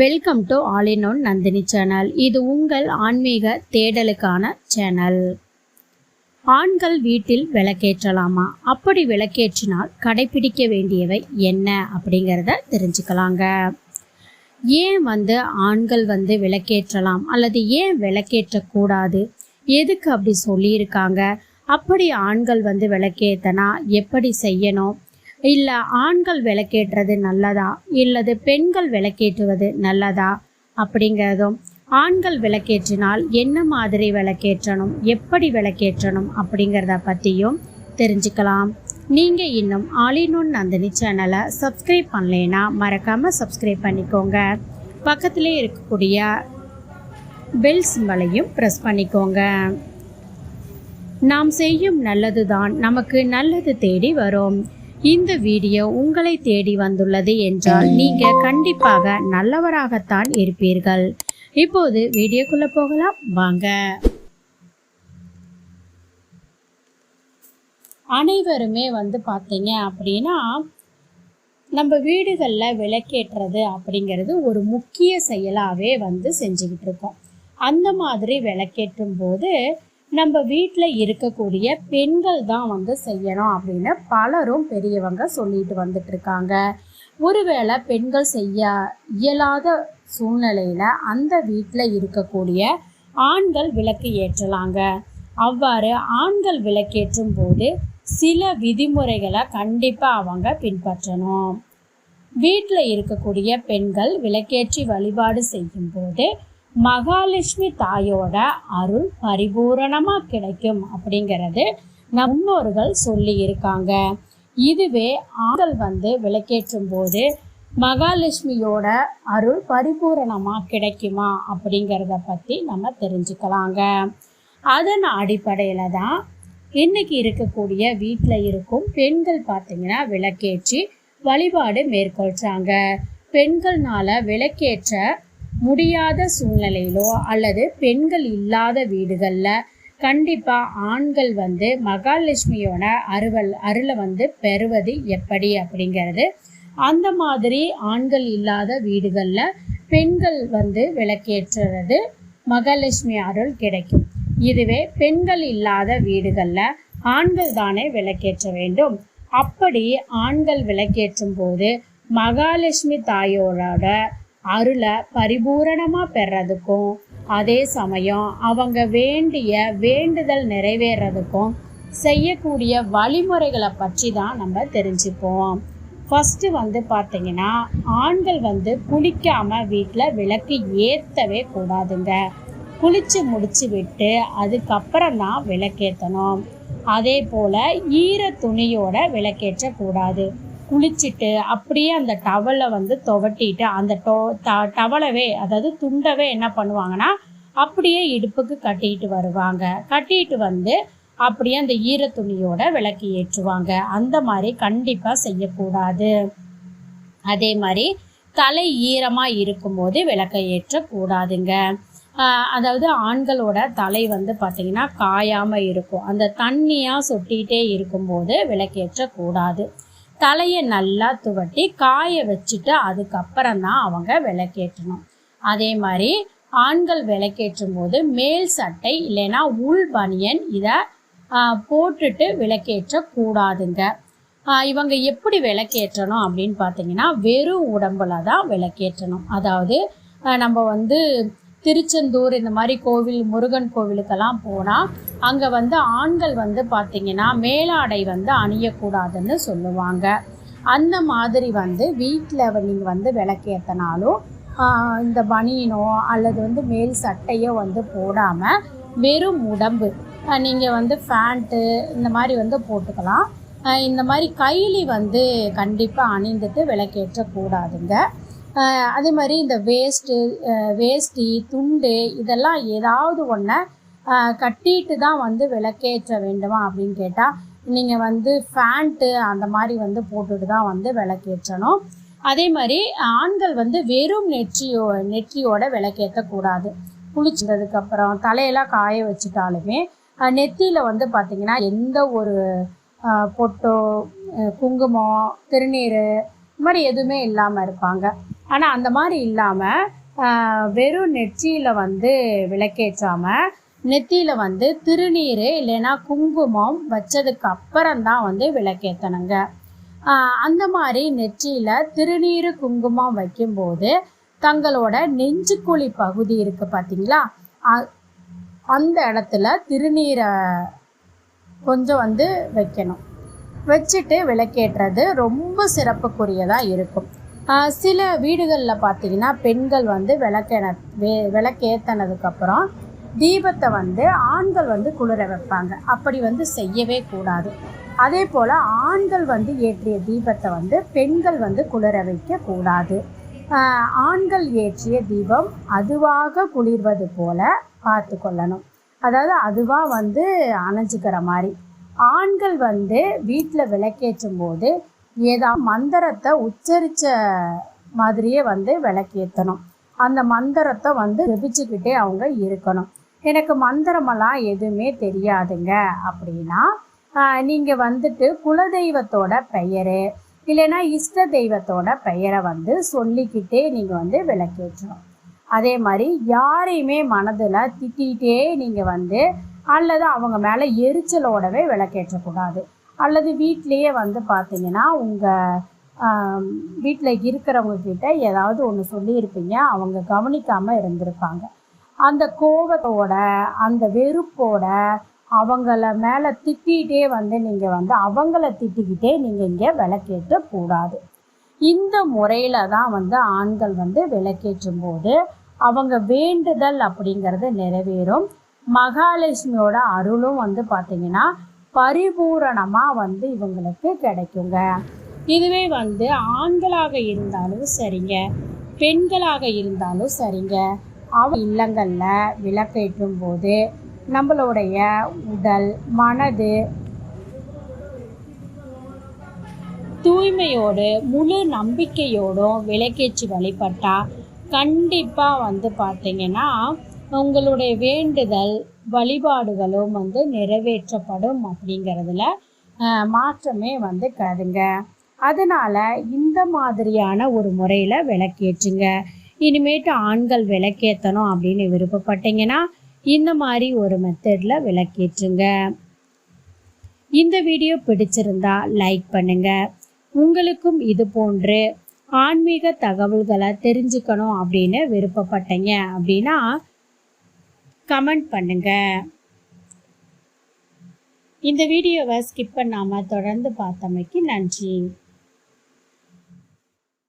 Welcome to all in one Nandini channel இது உங்கள் ஆன்மீக தேடலுக்கான சேனல் ஆண்கள் வீட்டில் விளக்கேற்றலாமா? அப்படி விளக்கேற்றினால் கடைபிடிக்க வேண்டியவை என்ன அப்படிங்கிறத தெரிஞ்சுக்கலாங்க. ஏன் வந்து ஆண்கள் வந்து விளக்கேற்றலாம்? அல்லது ஏன் விளக்கேற்றக்கூடாது? எதுக்கு அப்படி சொல்லியிருக்காங்க? அப்படி ஆண்கள் வந்து விளக்கேற்றனா எப்படி செய்யணும்? இல்லை ஆண்கள் விளக்கேற்றது நல்லதா? இல்லது பெண்கள் விளக்கேற்றுவது நல்லதா? அப்படிங்கிறதும் ஆண்கள் விளக்கேற்றினால் என்ன மாதிரி விளக்கேற்றணும் எப்படி விளக்கேற்றணும் அப்படிங்கிறத பற்றியும் தெரிஞ்சுக்கலாம். நீங்கள் இன்னும் ஆலினோன் நந்தினி சேனலை சப்ஸ்கிரைப் பண்ணலைன்னா மறக்காமல் சப்ஸ்கிரைப் பண்ணிக்கோங்க. பக்கத்திலே இருக்கக்கூடிய பெல் சிம்பலையும் ப்ரெஸ் பண்ணிக்கோங்க. நாம் செய்யும் நல்லதுதான் நமக்கு நல்லது தேடி வரும். இந்த வீடியோ உங்களை தேடி வந்துள்ளது என்றால் நீங்க கண்டிப்பாக நல்லவராகத்தான் இருப்பீர்கள். இப்போது வீடியோக்குள்ள போகலாம். வாங்க. அனைவருமே வந்து பார்த்தீங்க அப்படின்னா நம்ம வீடுகளில் விளக்கேற்றுறது அப்படிங்கிறது ஒரு முக்கிய செயலாகவே வந்து செஞ்சுக்கிட்டு இருக்கோம். அந்த மாதிரி விளக்கேற்றும் போது நம்ம வீட்டில் இருக்கக்கூடிய பெண்கள் தான் வந்து செய்யணும் அப்படின்னு பலரும் பெரியவங்க சொல்லிட்டு வந்துட்டு இருக்காங்க ஒருவேளை பெண்கள் செய்ய இயலாத சூழ்நிலையில் அந்த வீட்டில் இருக்கக்கூடிய ஆண்கள் விளக்கு ஏற்றலாங்க. அவ்வாறு ஆண்கள் விளக்கேற்றும் போது சில விதிமுறைகளை கண்டிப்பாக அவங்க பின்பற்றணும். வீட்டில் இருக்கக்கூடிய பெண்கள் விளக்கேற்றி வழிபாடு செய்யும்போது மகாலட்சுமி தாயோட அருள் பரிபூரணமாக கிடைக்கும் அப்படிங்கிறது நம் முன்னோர்கள் சொல்லி இருக்காங்க இதுவே ஆண்கள் வந்து விளக்கேற்றும் போது மகாலட்சுமியோட அருள் பரிபூரணமாக கிடைக்குமா அப்படிங்கிறத பற்றி நம்ம தெரிஞ்சுக்கலாங்க. அதன் அடிப்படையில் தான் இன்னைக்கு இருக்கக்கூடிய வீட்டில் இருக்கும் பெண்கள் பார்த்தீங்கன்னா விளக்கேற்றி வழிபாடு மேற்கொள்கிறாங்க பெண்கள்னால விளக்கேற்ற முடியாத சூழ்நிலையிலோ அல்லது பெண்கள் இல்லாத வீடுகளில் கண்டிப்பாக ஆண்கள் வந்து மகாலட்சுமியோட அருவல் அருளை வந்து பெறுவது எப்படி அப்படிங்கிறது. அந்த மாதிரி ஆண்கள் இல்லாத வீடுகளில் பெண்கள் வந்து விளக்கேற்றுறது மகாலட்சுமி அருள் கிடைக்கும். இதுவே பெண்கள் இல்லாத வீடுகளில் ஆண்கள் தானே விளக்கேற்ற வேண்டும். அப்படி ஆண்கள் விளக்கேற்றும் போது மகாலட்சுமி தாயோட அருளை பரிபூரணமாக பெறதுக்கும் அதே சமயம் அவங்க வேண்டிய வேண்டுதல் நிறைவேறதுக்கும் செய்யக்கூடிய வழிமுறைகளை பற்றி தான் நம்ம தெரிஞ்சுப்போம். ஃபஸ்ட்டு வந்து பார்த்தீங்கன்னா ஆண்கள் வந்து குளிக்காமல் வீட்டில் விளக்கு ஏற்றவே கூடாதுங்க. குளித்து முடிச்சு விட்டு அதுக்கப்புறம் தான் விளக்கேற்றணும் அதே போல் ஈர துணியோட விளக்கேற்றக்கூடாது. குளிச்சுட்டு அப்படியே அந்த டவலை வந்து துவட்டிட்டு அந்த டோ த டவலவே அதாவது துண்டவே என்ன பண்ணுவாங்கன்னா அப்படியே இடுப்புக்கு கட்டிட்டு வருவாங்க. கட்டிட்டு வந்து அப்படியே அந்த ஈர துணியோட விளக்கு ஏற்றுவாங்க. அந்த மாதிரி கண்டிப்பாக செய்யக்கூடாது. அதே மாதிரி தலை ஈரமாக இருக்கும்போது விளக்கை ஏற்றக்கூடாதுங்க. அதாவது ஆண்களோட தலை வந்து பார்த்திங்கன்னா காயாமல் இருக்கும். அந்த தண்ணியாக சொட்டிகிட்டே இருக்கும்போது விளக்கேற்றக்கூடாது தலையை நல்லா துவட்டி காய வச்சுட்டு அதுக்கப்புறம் தான் அவங்க விளக்கேற்றணும். அதே மாதிரி ஆண்கள் விளக்கேற்றும் போது மேல் சட்டை இல்லைன்னா உள் பனியன் இதை போட்டுட்டு விளக்கேற்ற கூடாதுங்க இவங்க எப்படி விளக்கேற்றணும் அப்படின்னு பார்த்தீங்கன்னா வெறும் உடம்புல தான் விளக்கேற்றணும். அதாவது நம்ம வந்து திருச்செந்தூர் இந்த மாதிரி கோவில் முருகன் கோவிலுக்கெல்லாம் போனால் அங்கே வந்து ஆண்கள் வந்து பார்த்திங்கன்னா மேலாடை வந்து அணியக்கூடாதுன்னு சொல்லுவாங்க. அந்த மாதிரி வந்து வீட்டில் நீங்கள் வந்து விளக்கேற்றினாலும் இந்த பனியனோ அல்லது வந்து மேல் சட்டையோ வந்து போடாமல் வெறும் உடம்பு நீங்கள் வந்து ஃபேண்ட்டு இந்த மாதிரி வந்து போட்டுக்கலாம். இந்த மாதிரி கைலி வந்து கண்டிப்பாக அணிந்துட்டு விளக்கேற்றக்கூடாதுங்க. அதே மாதிரி இந்த வேஸ்ட்டு வேஷ்டி துண்டு இதெல்லாம் ஏதாவது ஒன்றை கட்டிட்டு தான் வந்து விளக்கேற்ற வேண்டுமா அப்படின்னு கேட்டால் நீங்கள் வந்து ஃபேண்ட்டு அந்த மாதிரி வந்து போட்டுட்டு தான் வந்து விளக்கேற்றணும். அதே மாதிரி ஆண்கள் வந்து வெறும் நெற்றியோ நெற்றியோட விளக்கேற்றக்கூடாது குளிச்சதுக்கப்புறம் தலையெல்லாம் காய வச்சுட்டாலுமே நெத்தியில் வந்து பார்த்திங்கன்னா எந்த ஒரு பொட்டோ குங்குமம் திருநீர் இது மாதிரி எதுவுமே இல்லாமல் இருப்பாங்க. ஆனால் அந்த மாதிரி இல்லாமல் வெறும் நெற்றியில் வந்து விளக்கேற்றாமல் நெத்தியில் வந்து திருநீர் இல்லைன்னா குங்குமம் வச்சதுக்கு அப்புறம்தான் வந்து விளக்கேற்றணுங்க அந்த மாதிரி நெற்றியில் திருநீர் குங்குமம் வைக்கும்போது தங்களோட நெஞ்சுக்குழி பகுதி இருக்குது பார்த்தீங்களா அ- அந்த இடத்துல திருநீரை கொஞ்சம் வந்து வைக்கணும். வச்சுட்டு விளக்கேற்றுறது ரொம்ப சிறப்புக்குரியதாக இருக்கும். சில வீடுகளில் பார்த்தீங்கன்னா பெண்கள் வந்து விளக்கென வே விளக்கேற்றினதுக்கப்புறம் தீபத்தை வந்து ஆண்கள் வந்து குளிர வைப்பாங்க. அப்படி வந்து செய்யவே கூடாது. அதே போல் ஆண்கள் வந்து ஏற்றிய தீபத்தை வந்து பெண்கள் வந்து குளிர வைக்கக்கூடாது ஆண்கள் ஏற்றிய தீபம் அதுவாக குளிர்வது போல பார்த்து கொள்ளணும். அதாவது அதுவாக வந்து அணைஞ்சிக்கிற மாதிரி. ஆண்கள் வந்து வீட்டில் விளக்கேற்றும் போது ஏதா மந்திரத்தை உச்சரித்த மாதிரியே வந்து விளக்கேற்றணும் அந்த மந்திரத்தை வந்து ஜெபிச்சுக்கிட்டே அவங்க இருக்கணும். எனக்கு மந்திரமெல்லாம் எதுவுமே தெரியாதுங்க. அப்படின்னா நீங்கள் வந்துட்டு குலதெய்வத்தோட பெயர் இல்லைன்னா இஷ்ட தெய்வத்தோட பெயரை வந்து சொல்லிக்கிட்டே நீங்கள் வந்து விளக்கேற்றணும். அதே மாதிரி யாரையுமே மனதில் திட்டிகிட்டே நீங்கள் வந்து அல்லது அவங்க மேலே எரிச்சலோடவே விளக்கேற்றக்கூடாது. அல்லது வீட்டிலையே வந்து பார்த்தீங்கன்னா உங்கள் வீட்டில் இருக்கிறவங்க கிட்ட ஏதாவது ஒன்று சொல்லியிருப்பீங்க அவங்க கவனிக்காமல் இருந்திருப்பாங்க. அந்த கோபத்தோட அந்த வெறுப்போட அவங்கள மேலே திட்டிகிட்டே வந்து நீங்கள் வந்து அவங்கள திட்டிக்கிட்டே நீங்கள் இங்கே விளக்கேற்ற கூடாது. இந்த முறையில் தான் வந்து ஆண்கள் வந்து விளக்கேற்றும் போது அவங்க வேண்டுதல் அப்படிங்கிறது நிறைவேறும். மகாலட்சுமியோட அருளும் வந்து பார்த்தீங்கன்னா பரிபூரணமாக வந்து இவங்களுக்கு கிடைக்குங்க. இதுவே வந்து ஆண்களாக இருந்தாலும் சரிங்க பெண்களாக இருந்தாலும் சரிங்க. அவ இல்லங்களில் விளக்கேற்றும் போது நம்மளுடைய உடல் மனது தூய்மையோடு முழு நம்பிக்கையோடும் விளக்கேற்றி வழிபட்டால் கண்டிப்பாக வந்து பார்த்தீங்கன்னா உங்களுடைய வேண்டுதல் வழிபாடுகளும் வந்து நிறைவேற்றப்படும் அப்படிங்கிறதுல மாற்றமே வந்து கருதுங்க. அதனால் இந்த மாதிரியான ஒரு முறையில் விளக்கேற்றுங்க. இனிமேட்டு ஆண்கள் விளக்கேற்றணும் அப்படின்னு விருப்பப்பட்டீங்கன்னா இந்த மாதிரி ஒரு மெத்தடில் விளக்கேற்றுங்க. இந்த வீடியோ பிடிச்சிருந்தா லைக் பண்ணுங்க. உங்களுக்கும் இது போன்று ஆன்மீக தகவல்களை தெரிஞ்சுக்கணும் அப்படின்னு விருப்பப்பட்டீங்க அப்படின்னா கமெண்ட் பண்ணுங்க. இந்த வீடியோவை ஸ்கிப் பண்ணாமல் தொடர்ந்து பார்த்தமைக்கு நன்றி.